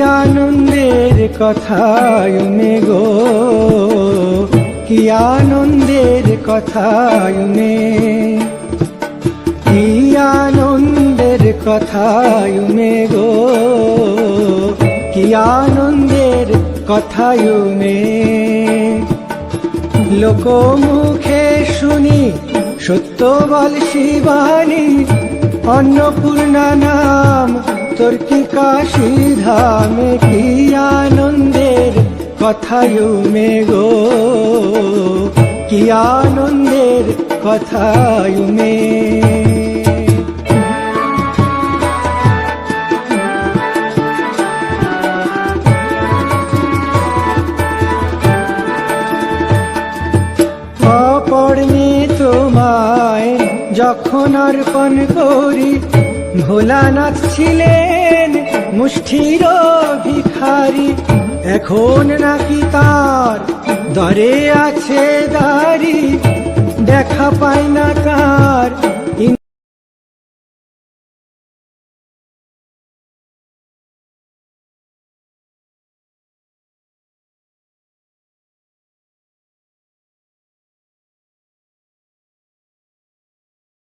আনন্দের কথায় গো কি আনন্দের কথায় কি আনন্দের কথায় গো কি আনন্দের কথায় লোক মুখে শুনি সত্য বল শিবানী, অন্নপূর্ণা নাম তোর কি কাশী ধামে কি আনন্দের কথায় মে গো, কি আনন্দের কথায় মে অপর্ণে তোমায়, যখন অর্পণ করি ভোলানাথ ছিলেন মুষ্ঠির ভিখারি। এখন নাকি তার দরে আছে দাড়ি দেখা পায় না কার।